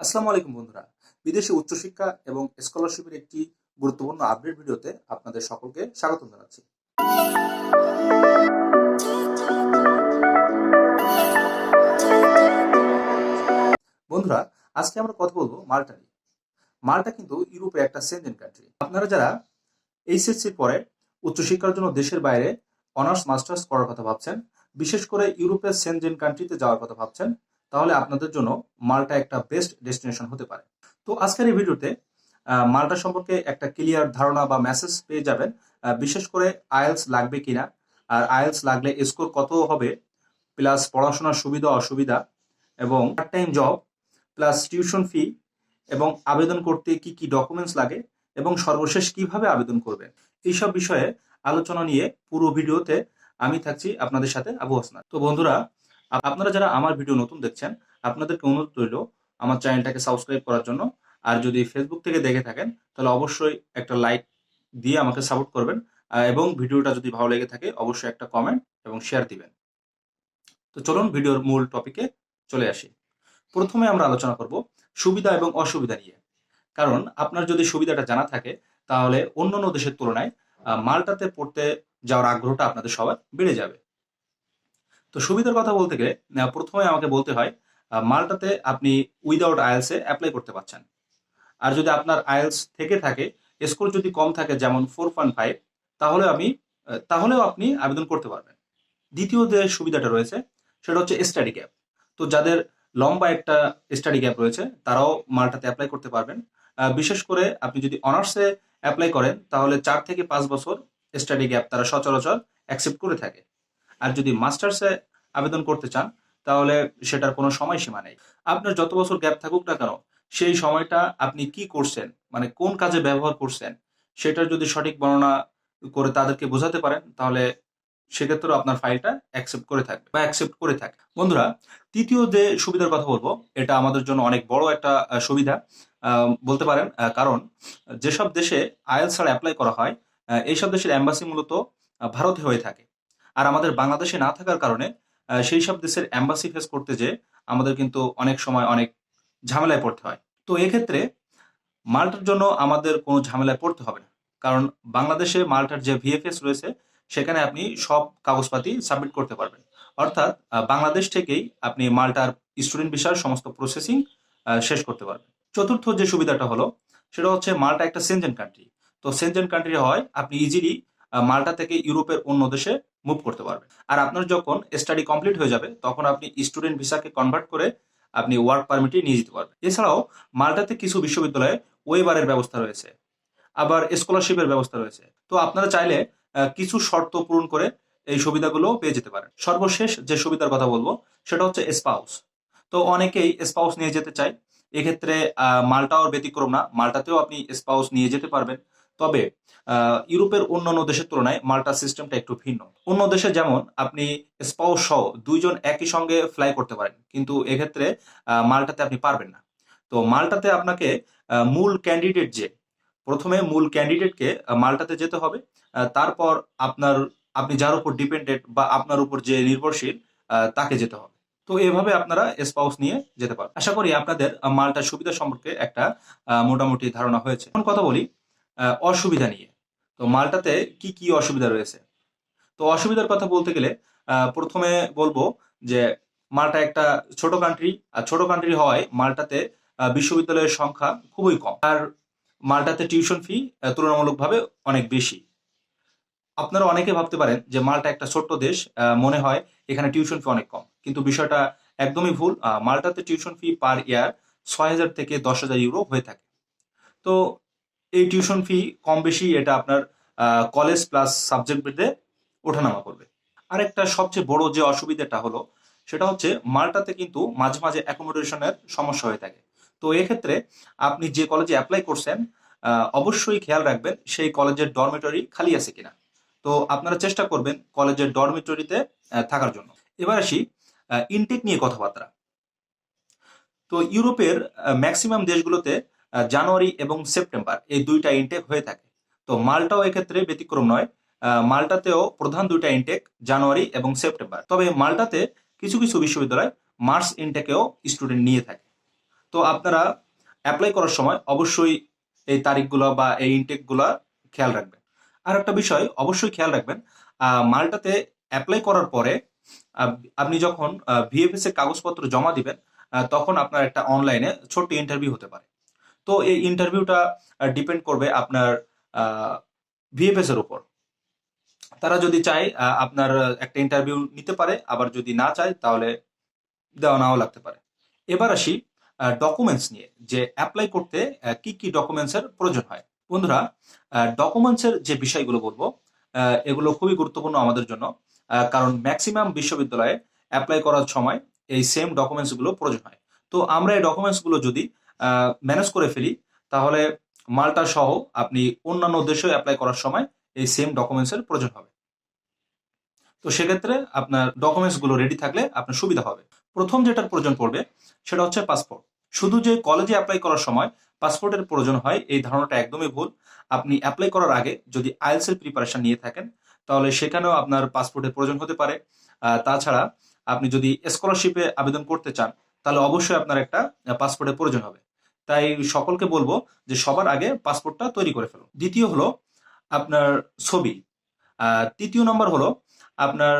আসসালামু আলাইকুম বন্ধুরা। বিদেশে উচ্চশিক্ষা এবং স্কলারশিপের একটি গুরুত্বপূর্ণ আপডেট ভিডিওতে আপনাদের সকলকে স্বাগত জানাচ্ছি। বন্ধুরা, আজকে আমরা কথা বলব মাল্টা নিয়ে। মাল্টা কিন্তু ইউরোপের একটা সেনজেন কান্ট্রি আপনারা যারা এইচএসসির পরে উচ্চশিক্ষার জন্য দেশের বাইরে অনার্স মাস্টার্স করার কথা ভাবছেন, বিশেষ করে ইউরোপের সেনজেন কান্ট্রিতে যাওয়ার কথা ভাবছেন তাহলে আপনাদের জন্য মালটা একটা বেস্ট ডেস্টিনেশন হতে পারে। তো আজকের এই ভিডিওতে মালটা সম্পর্কে একটা ক্লিয়ার ধারণা বা মেসেজ পেয়ে যাবেন। বিশেষ করে আয়েলস লাগবে কিনা, আর আইএলস লাগলে স্কোর কত হবে প্লাস পড়াশোনার সুবিধা, অসুবিধা, এবং part time job plus tuition fee এবং আবেদন করতে কি কি ডকুমেন্টস লাগে, এবং সর্বশেষ কীভাবে আবেদন করবেন। এইসব বিষয়ে আলোচনা নিয়ে পুরো ভিডিওতে আমি থাকছি আপনাদের সাথে আবু হাসনাত। তো বন্ধুরা আপনারা যারা আমার ভিডিও নতুন দেখছেন, আপনাদেরকে অনুরোধ রইল আমার চ্যানেলটাকে সাবস্ক্রাইব করার জন্য। আর যদি ফেসবুক থেকে দেখে থাকেন, তাহলে অবশ্যই একটা লাইক দিয়ে আমাকে সাপোর্ট করবেন। এবং ভিডিওটা যদি ভালো লেগে থাকে, অবশ্যই একটা কমেন্ট এবং শেয়ার দিবেন। তো চলুন ভিডিওর মূল টপিকে চলে আসি। প্রথমে আমরা আলোচনা করব সুবিধা এবং অসুবিধা নিয়ে। কারণ আপনার যদি সুবিধাটা জানা থাকে, তাহলে অন্যান্য দেশের তুলনায় মালটাতে পড়তে যাওয়ার আগ্রহটা আপনাদের সবার বেড়ে যাবে। তো সুবিধার কথা বলতে গেলে প্রথমে আমাকে বলতে হয় মাল্টাতে আপনি উইদাউট আইএলস এ অ্যাপ্লাই করতে পারছেন। আর যদি আপনার আইএলস থেকে থাকে স্কোর যদি কম থাকে, যেমন ফোর পয়েন্ট ফাইভ তাহলে আমি তাহলেও আপনি আবেদন করতে পারবেন। দ্বিতীয় যে সুবিধাটা রয়েছে, সেটা হচ্ছে স্টাডি গ্যাপ তো যাদের লম্বা একটা স্টাডি গ্যাপ রয়েছে, তারাও মাল্টাতে অ্যাপ্লাই করতে পারবেন। বিশেষ করে আপনি যদি অনার্সে অ্যাপ্লাই করেন, তাহলে চার থেকে পাঁচ বছর স্টাডি গ্যাপ তারা সচরাচর অ্যাকসেপ্ট করে থাকে। আর যদি মাস্টার্সে আবেদন করতে চান, তাহলে সেটার কোনো সময়সীমা নেই। আপনার যত বছর গ্যাপ থাকুক না কেন, সেই সময়টা আপনি কি করছেন মানে কোন কাজে ব্যবহার করছেন, সেটার যদি সঠিক বর্ণনা করে তাদেরকে বোঝাতে পারেন, তাহলে সেক্ষেত্রেও আপনার ফাইলটা অ্যাকসেপ্ট করে থাকবে বা অ্যাকসেপ্ট করে থাকে। বন্ধুরা, তৃতীয় যে সুবিধার কথা বলব, এটা আমাদের জন্য অনেক বড় একটা সুবিধা বলতে পারেন কারণ যেসব দেশে আইএলস ছাড়া অ্যাপ্লাই করা হয় এইসব দেশের অ্যাম্বাসি মূলত ভারতে হয়ে থাকে। আর আমাদের বাংলাদেশে না থাকার কারণে সেই সব দেশের অ্যাম্বাসি ফেস করতে যে আমাদের কিন্তু অনেক সময় অনেক ঝামেলায় পড়তে হয়। তো এক্ষেত্রে মাল্টার জন্য আমাদের কোনো ঝামেলায় পড়তে হবে না। কারণ বাংলাদেশে মাল্টার যে ভিএফএস রয়েছে, সেখানে আপনি সব কাগজপাতি সাবমিট করতে পারবেন। অর্থাৎ বাংলাদেশ থেকেই আপনি মাল্টার স্টুডেন্ট বিষয়ের সমস্ত প্রসেসিং শেষ করতে পারবেন। চতুর্থ যে সুবিধাটা হলো, সেটা হচ্ছে মাল্টা একটা সেনজেন কান্ট্রি তো সেনজেন কান্ট্রি হয়, আপনি ইজিলি মাল্টা থেকে ইউরোপের অন্য দেশে মুভ করতে পারবেন। আর আপনার যখন স্টাডি কমপ্লিট হয়ে যাবে, তখন আপনি স্টুডেন্ট ভিসাকে কনভার্ট করে আপনি ওয়ার্ক পারমিটে নিয়ে যেতে পারবেন। এছাড়াও, মাল্টাতে কিছু বিশ্ববিদ্যালয়ে ওয়েবারের ব্যবস্থা রয়েছে, আবার স্কলারশিপের ব্যবস্থা রয়েছে। তো আপনারা চাইলে কিছু শর্ত পূরণ করে এই সুবিধাগুলো পেয়ে যেতে পারেন। সর্বশেষ যে সুবিধার কথা বলব, সেটা হচ্ছে স্পাউস তো অনেকেই স্পাউস নিয়ে যেতে চায় এক্ষেত্রে আহ, মাল্টাও ব্যতিক্রম না। মাল্টাতেও আপনি স্পাউস নিয়ে যেতে পারবেন। তবে ইউরোপের অন্যান্য দেশের তুলনায় মাল্টা সিস্টেমটা একটু ভিন্ন। অন্য দেশে যেমন আপনি স্পাউস সহ দুইজন একই সঙ্গে ফ্লাই করতে পারেন। কিন্তু এক্ষেত্রে মাল্টাতে আপনি পারবেন না। তো মাল্টাতে আপনাকে মূল ক্যান্ডিডেট যে প্রথমে মূল ক্যান্ডিডেটকে মাল্টাতে যেতে হবে। তারপর আপনার আপনি যার উপর ডিপেন্ডেন্ট বা আপনার উপর যে নির্ভরশীল তাকে যেতে হবে। তো এভাবে আপনারা স্পাউস নিয়ে যেতে পারেন আশা করি আপনাদের মালটার সুবিধা সম্পর্কে একটা মোটামুটি ধারণা হয়েছে। এখন কথা বলি অসুবিধা নিয়ে। তো মালটাতে কি কি অসুবিধা রয়েছে? তো অসুবিধার কথা বলতে গেলে প্রথমে বলব যে মালটা একটা ছোট কান্ট্রি আর ছোট কান্ট্রি হওয়ায় মালটাতে বিশ্ববিদ্যালয়ের সংখ্যা খুবই কম। আর মালটাতে টিউশন ফি তুলনামূলকভাবে অনেক বেশি। আপনারা অনেকে ভাবতে পারেন যে মালটা একটা ছোট্ট দেশ মনে হয় এখানে টিউশন ফি অনেক কম। কিন্তু বিষয়টা একদমই ভুল। মাল্টাতে টিউশন ফি পার ইয়ার ছয় হাজার থেকে দশ হাজার ইউরো হয়ে থাকে। তো এই টিউশন ফি কম বেশি এটা আপনার কলেজ প্লাস সাবজেক্ট বেদে ওঠানামা করবে। আরেকটা সবচেয়ে বড় যে অসুবিধাটা হলো, সেটা হচ্ছে মাল্টাতে কিন্তু মাঝে মাঝে অ্যাকোমোডেশনের সমস্যা হয়ে থাকে। তো এক্ষেত্রে আপনি যে কলেজে অ্যাপ্লাই করছেন অবশ্যই খেয়াল রাখবেন সেই কলেজের ডরমেটরি খালি আছে কিনা। তো আপনারা চেষ্টা করবেন কলেজের ডরমেটরিতে থাকার জন্য। এবার আসি ইনটেক নিয়ে কথাবার্তা। তো ইউরোপের ম্যাক্সিমাম দেশগুলোতে জানুয়ারি এবং সেপ্টেম্বর এই দুইটা ইনটেক হয়ে থাকে। তো মাল্টাও এক্ষেত্রে ব্যতিক্রম নয় মাল্টাতেও প্রধান দুইটা ইনটেক জানুয়ারি এবং সেপ্টেম্বর। তবে মাল্টাতে কিছু কিছু বিশ্ববিদ্যালয় মার্চ ইনটেকেও স্টুডেন্ট নিয়ে থাকে। তো আপনারা অ্যাপ্লাই করার সময় অবশ্যই এই তারিখগুলো বা এই ইনটেকগুলো খেয়াল রাখবেন। আর একটা বিষয় অবশ্যই খেয়াল রাখবেন মালটাতে অ্যাপ্লাই করার পরে আপনি যখন ভিএফএস এর কাগজপত্র জমা দিবেন তখন আপনার একটা অনলাইনে ছোট্ট ইন্টারভিউ হতে পারে। তো এই ইন্টারভিউটা ডিপেন্ড করবে আপনার ভিএফএস এর উপর। তারা যদি চায় আপনার একটা ইন্টারভিউ নিতে পারে, আবার যদি না চায়, তাহলে দেওয়া নাও লাগতে পারে। এবার আসি ডকুমেন্টস নিয়ে, যে অ্যাপ্লাই করতে কি কি ডকুমেন্টসের প্রয়োজন হয়। বন্ধুরা ডকুমেন্টসের যে বিষয়গুলো বলব এগুলো খুবই গুরুত্বপূর্ণ আমাদের জন্য। কারণ ম্যাক্সিমাম বিশ্ববিদ্যালয়ে অ্যাপ্লাই করার সময় এই সেম ডকুমেন্টসগুলো প্রয়োজন হয়। তো আমরা এই ডকুমেন্টসগুলো যদি ম্যানেজ করে ফেলি, তাহলে মালটা সহ আপনি অন্যান্য দেশেও অ্যাপ্লাই করার সময় এই সেম ডকুমেন্টস এর প্রয়োজন হবে। তো সেক্ষেত্রে আপনার ডকুমেন্টসগুলো রেডি থাকলে আপনার সুবিধা হবে। প্রথম যেটার প্রয়োজন পড়বে, সেটা হচ্ছে পাসপোর্ট শুধু যে কলেজে অ্যাপ্লাই করার সময় পাসপোর্টের প্রয়োজন হয়, এই ধারণাটা একদমই ভুল। আপনি অ্যাপ্লাই করার আগে যদি আইএলস এর প্রিপারেশন নিয়ে থাকেন তাহলে সেখানেও আপনার পাসপোর্টের প্রয়োজন হতে পারে। তাছাড়া আপনি যদি স্কলারশিপে আবেদন করতে চান, তাহলে অবশ্যই আপনার একটা পাসপোর্টের প্রয়োজন হবে। তাই সকলকে বলব যে সবার আগে পাসপোর্টটা তৈরি করে ফেলুন। দ্বিতীয় হলো আপনার ছবি। তৃতীয় নম্বর হলো আপনার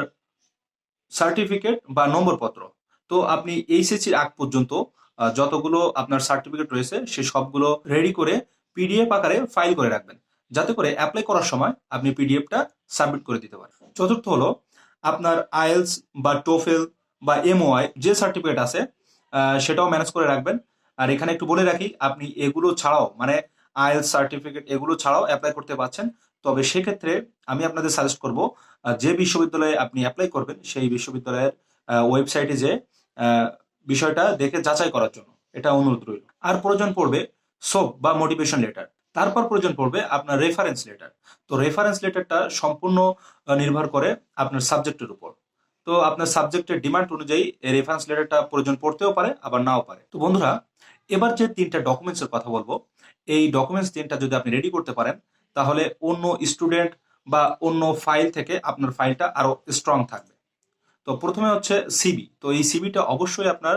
সার্টিফিকেট বা নম্বরপত্র। তো আপনি এইচএসসির আগ পর্যন্ত যতগুলো আপনার সার্টিফিকেট রয়েছে, সে সবগুলো রেডি করে পিডিএফ আকারে ফাইল করে রাখবেন। যাতে করে অ্যাপ্লাই করার সময় আপনি পিডিএফটা সাবমিট করে দিতে পারেন। চতুর্থ হলো আপনার আইএলস বা টোফেল বা এমওআই যে সার্টিফিকেট আছে সেটাও ম্যানেজ করে রাখবেন। আর এখানে একটু বলে রাখি, আপনি এগুলো ছাড়াও মানে আইএলস সার্টিফিকেট এগুলো ছাড়াও অ্যাপ্লাই করতে পারছেন। তবে সেক্ষেত্রে আমি আপনাদের সাজেস্ট করব যে বিশ্ববিদ্যালয়ে আপনি অ্যাপ্লাই করবেন, সেই বিশ্ববিদ্যালয়ের ওয়েবসাইটে যে বিষয়টা দেখে যাচাই করার জন্য। এটা অনুরোধ রইল। আর প্রয়োজন পড়বে সোপ বা মোটিভেশন লেটার তারপর প্রয়োজন পড়বে আপনার রেফারেন্স লেটার তো রেফারেন্স লেটারটা সম্পূর্ণ নির্ভর করে আপনার সাবজেক্টের উপর। তো আপনার সাবজেক্টের ডিমান্ড অনুযায়ী এই রেফারেন্স লেটারটা প্রয়োজন পড়তেও পারে, আবার নাও পারে। তো বন্ধুরা, এবার যে তিনটা ডকুমেন্টসের কথা বলব, এই ডকুমেন্টস তিনটা যদি আপনি রেডি করতে পারেন, তাহলে অন্য স্টুডেন্ট বা অন্য ফাইল থেকে আপনার ফাইলটা আরও স্ট্রং থাকবে। তো প্রথমে হচ্ছে সিবি তো এই সিবিটা অবশ্যই আপনার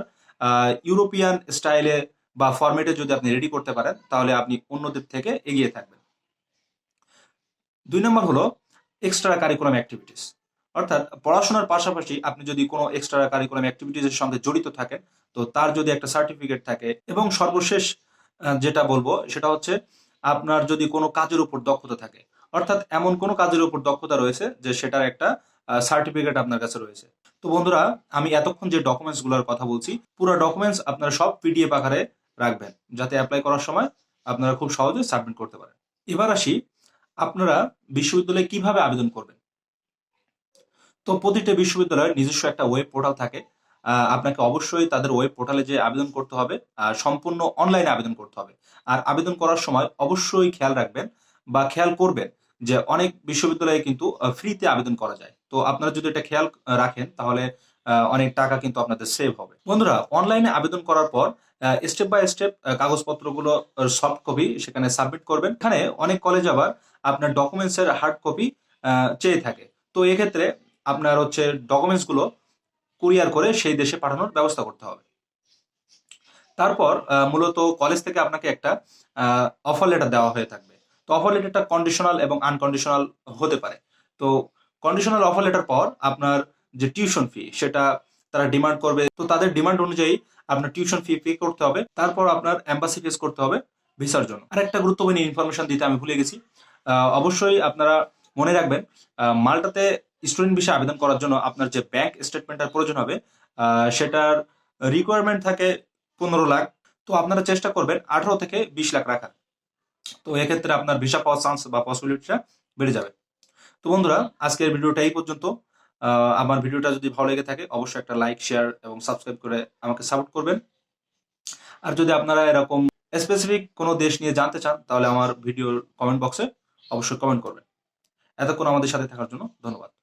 ইউরোপিয়ান স্টাইলে বা ফরম্যাটে যদি আপনি রেডি করতে পারেন, তাহলে আপনি অন্যদের থেকে এগিয়ে থাকবেন। দুই নম্বর হলো এক্সট্রা কারিকুলাম অ্যাক্টিভিটিস অর্থাৎ পড়াশোনার পাশাপাশি আপনি যদি কোনো এক্সট্রা কারিকুলাম অ্যাক্টিভিটিসের সঙ্গে জড়িত থাকেন, তো তার যদি একটা সার্টিফিকেট থাকে এবং সর্বশেষ যেটা বলব সেটা হচ্ছে আপনার যদি কোনো কাজের উপর দক্ষতা থাকে, অর্থাৎ এমন কোনো কাজের উপর দক্ষতা রয়েছে যে সেটার একটা সার্টিফিকেট আপনার কাছে রয়েছে। তো বন্ধুরা, আমি এতক্ষণ যে ডকুমেন্টসগুলোর কথা বলছি, পুরো ডকুমেন্টস আপনারা সব পিডিএফ আকারে রাখবেন, যাতে অ্যাপ্লাই করার সময় আপনারা খুব সহজে সাবমিট করতে পারেন। এবার আসি, আপনারা বিশ্ববিদ্যালয়ে কীভাবে আবেদন করবেন? তো প্রতিটা বিশ্ববিদ্যালয়ের নিজস্ব একটা ওয়েব পোর্টাল থাকে। আপনাকে অবশ্যই তাদের ওয়েব পোর্টালে যে আবেদন করতে হবে সম্পূর্ণ অনলাইনে আবেদন করতে হবে। আর আবেদন করার সময় অবশ্যই খেয়াল রাখবেন বা খেয়াল করবেন যে অনেক বিশ্ববিদ্যালয়ে কিন্তু ফ্রিতে আবেদন করা যায়। তো আপনারা যদি এটা খেয়াল রাখেন, তাহলে অনেক টাকা কিন্তু আপনাদের সেভ হবে। বন্ধুরা অনলাইনে আবেদন করার পর স্টেপ বাই স্টেপ কাগজপত্রগুলো সফট কপি সেখানে সাবমিট করবেন। এখানে অনেক কলেজ আবার আপনার ডকুমেন্টস এর হার্ড কপি চেয়ে থাকে। তো এক্ষেত্রে আপনার হচ্ছে ডকুমেন্টসগুলো কুরিয়ার করে সেই দেশে পাঠানোর ব্যবস্থা করতে হবে। তারপর মূলত কলেজ থেকে আপনাকে একটা অফার লেটার দেওয়া হয়ে থাকবে। তো অফার লেটারটা কন্ডিশনাল এবং আনকন্ডিশনাল হতে পারে। তো কন্ডিশনাল অফার লেটার পর আপনার যে টিউশন ফি সেটা তারা ডিমান্ড করবে। তো তাদের ডিমান্ড অনুযায়ী আপনার টিউশন ফি পে করতে হবে, তারপর আপনার এম্বাসি ফেস করতে হবে ভিসার জন্য। আর একটা গুরুত্বপূর্ণ ইনফরমেশন দিতে আমি ভুলে গেছি। অবশ্যই আপনারা মনে রাখবেন মাল্টাতে স্টুডেন্ট ভিসা আবেদন করার জন্য আপনার যে ব্যাংক স্টেটমেন্টের প্রয়োজন হবে সেটার রিকোয়ারমেন্ট থাকে পনেরো লাখ। তো আপনারা চেষ্টা করবেন আঠারো থেকে বিশ লাখ রাখার। তো এক্ষেত্রে আপনার ভিসা পাওয়ার চান্স বা পসিবিলিটিটা বেড়ে যাবে। তো বন্ধুরা, আজকের ভিডিওটা এই পর্যন্ত। আমার ভিডিওটা যদি ভালো লেগে থাকে, অবশ্যই একটা লাইক শেয়ার এবং সাবস্ক্রাইব করে আমাকে সাপোর্ট করবেন। আর যদি আপনারা এরকম স্পেসিফিক কোনো দেশ নিয়ে জানতে চান, তাহলে আমার ভিডিওর কমেন্ট বক্সে অবশ্যই কমেন্ট করবেন। এতক্ষণ আমাদের সাথে থাকার জন্য ধন্যবাদ।